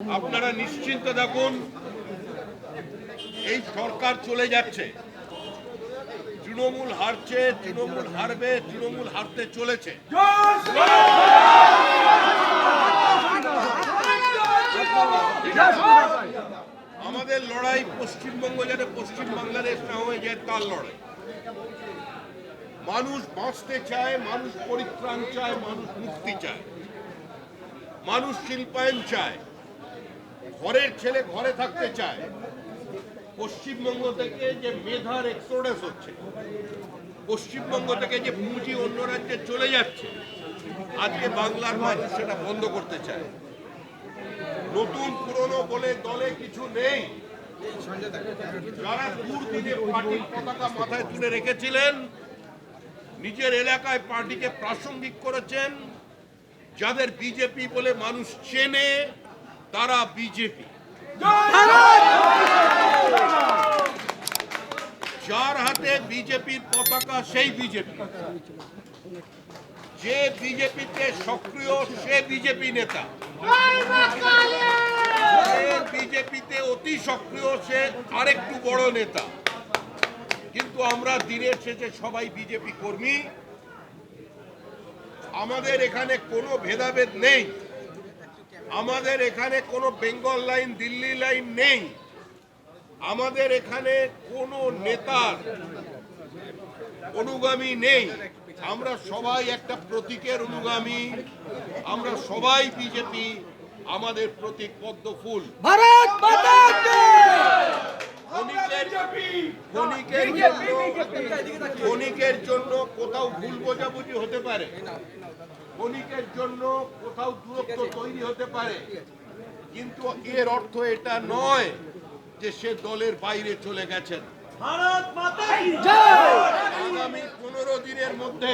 আপনারা নিশ্চিন্ত থাকুন, এই সরকার চলে যাচ্ছে। তৃণমূল হারছে, তৃণমূল হারবে, তৃণমূল হারতে চলেছে। আমাদের লড়াই পশ্চিমবঙ্গ যেন পশ্চিম বাংলাদেশ না হয়ে যায় তার লড়াই। মানুষ বাঁচতে চায়, মানুষ পরিত্রাণ চায়, মানুষ মুক্তি চায়। মানুষ শিল্পায়ন চায়। ঘরের ছেলে ঘরে থাকতে চায়, পশ্চিমবঙ্গ থেকে যে মেধার এক্সোডাস হচ্ছে, পশ্চিমবঙ্গ থেকে যে পুঁজি অন্য রাজ্যে চলে যাচ্ছে, আজকে বাংলার মানুষ সেটা বন্ধ করতে চায়। নতুন পুরনো বলে দলে কিছু নেই। যারা দুর্দিনে পার্টির পতাকা মাথায় তুলে রেখেছিলেন, নিজের এলাকায় পার্টিকে প্রাসঙ্গিক করেছেন, যাদের বিজেপি বলে মানুষ চেনে তারা বিজেপি। যার হাতে বিজেপির পতাকা সেই বিজেপি। যে বিজেপিতে সক্রিয়, সে বিজেপি নেতা। বিজেপিতে অতি সক্রিয়, সে আরেকটু বড় নেতা। কিন্তু আমরা দিনের শেষে সবাই বিজেপি কর্মী। আমাদের এখানে কোনো ভেদাভেদ নেই। আমাদের এখানে কোনো বেঙ্গল লাইন দিল্লি লাইন নেই। আমাদের এখানে কোনো নেতার অনুগামী নেই। আমরা সবাই একটা প্রতীকের অনুগামী। আমরা সবাই বিজেপি। আমাদের প্রতীক পদ্ম ফুল। ভারত ক্ষণিকের জন্য কোথাও ভুল বোঝাবুঝি হতে পারে? ক্ষণিকের জন্য কোথাও দূরত্ব তৈরি হতে পারে। কিন্তু এর অর্থ এটা নয় যে সে দলের বাইরে চলে গেছেন। ভারত মাতা কি জয়! আগামী পনেরো দিনের মধ্যে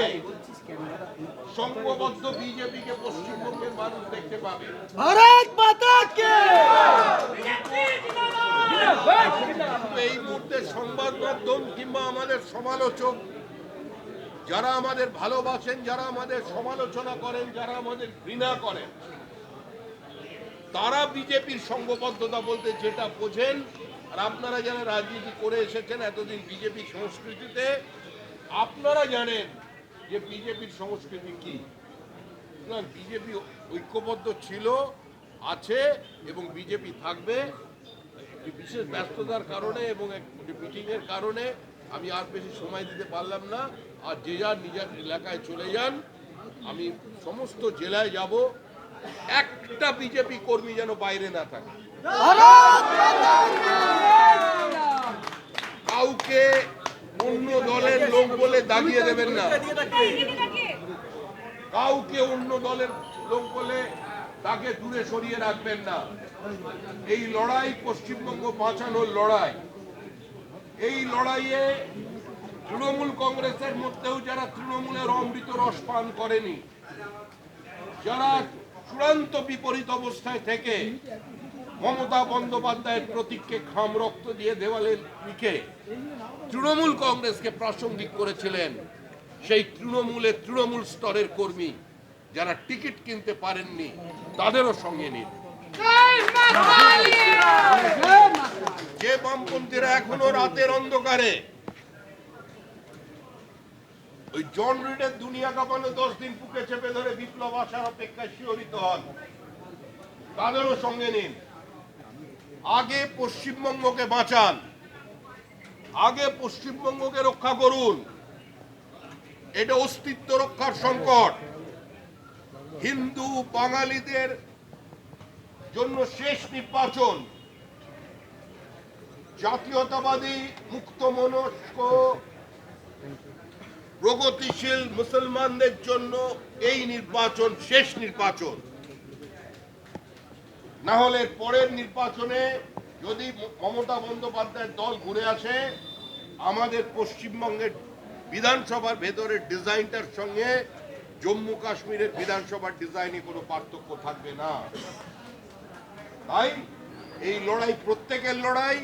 সংঘবদ্ধ বিজেপিকে পশ্চিমবঙ্গের মানুষ দেখতে পাবে। ভারত মাতা কি? এই মুহূর্তে সংবাদ মাধ্যম কিংবা আমাদের সমালোচক যারা আমাদের ভালোবাসেন, যারা আমাদের সমালোচনা করেন, যারা আমাদের ঘৃণা করেন, তারা বিজেপির সংঘবদ্ধতা বলতে যেটা বোঝেন, আর আপনারা যারা রাজনীতি করে এসেছেন এতদিন বিজেপি সংস্কৃতিতে, আপনারা জানেন যে বিজেপির সংস্কৃতি কি। বিজেপি ঐক্যবদ্ধ ছিল, আছে, এবং বিজেপি থাকবে। যে বিশেষ ব্যস্ততার কারণে এবং মিটিং এর কারণে আমি আর বেশি সময় দিতে পারলাম না। আর যে যার নিজের এলাকায় চলে যান, আমি সমস্ত জেলায় যাব। একটা বিজেপি কর্মী যেন বাইরে না থাকে। কাউকে অন্য দলের লোক বলে দাগিয়ে দেবেন না। কাউকে অন্য দলের লোক বলে তাকে দূরে সরিয়ে রাখবেন না। এই লড়াই পশ্চিমবঙ্গ বাঁচানোর লড়াই। এই লড়াইয়ে তৃণমূল কংগ্রেসের মধ্যেও যারা তৃণমূলের অমৃত রস পান করেনি যারা চূড়ান্ত বিপরীত অবস্থায় থেকে মমতা বন্দ্যোপাধ্যায়ের প্রতীককে খাম রক্ত দিয়ে দেওয়ালে লিখে তৃণমূল কংগ্রেসকে প্রাসঙ্গিক করেছিলেন সেই তৃণমূলের তৃণমূল স্তরের কর্মী যারা টিকিট কিনতে পারেননি তাদেরও সঙ্গে নিন। যে বামপন্থীরা এখনও রাতের অন্ধকারে ওই জন রিডের দুনিয়া কাঁপানো দশ দিন বুকে চেপে ধরে বিপ্লব আসার অপেক্ষায় শিহরিত হন। তাদেরও সঙ্গে নিন। আগে পশ্চিমবঙ্গকে বাঁচান। আগে পশ্চিমবঙ্গকে রক্ষা করুন। এটা অস্তিত্ব রক্ষার সংকট। হিন্দু বাঙালিদের জন্য শেষ নির্বাচন। জাতীয়তাবাদী মুক্ত মনস্ক প্রগতিশীল মুসলমানদের জন্য এই নির্বাচন শেষ নির্বাচন। না হলে পরের নির্বাচনে যদি মমতা বন্দ্যোপাধ্যায়ের দল ঘুরে আসে, আমাদের পশ্চিমবঙ্গের বিধানসভার ভেতরের ডিজাইনটার সঙ্গে জম্মু কাশ্মীরের বিধানসভার ডিজাইনে কোনো পার্থক্য থাকবে না। তাই এই লড়াই প্রত্যেকের লড়াই,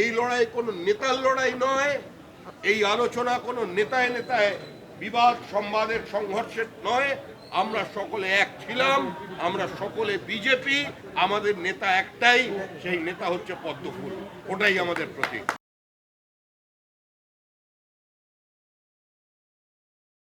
এই লড়াই কোনো নেতার লড়াই নয় এই আলোচনা কোনো নেতায় নেতায় বিবাদ সম্বাদের সংঘর্ষের নয়। আমরা সকলে এক ছিলাম, আমরা সকলে বিজেপি, আমাদের নেতা একটাই, সেই নেতা হচ্ছে পদ্মফুল। ওটাই আমাদের প্রতীক।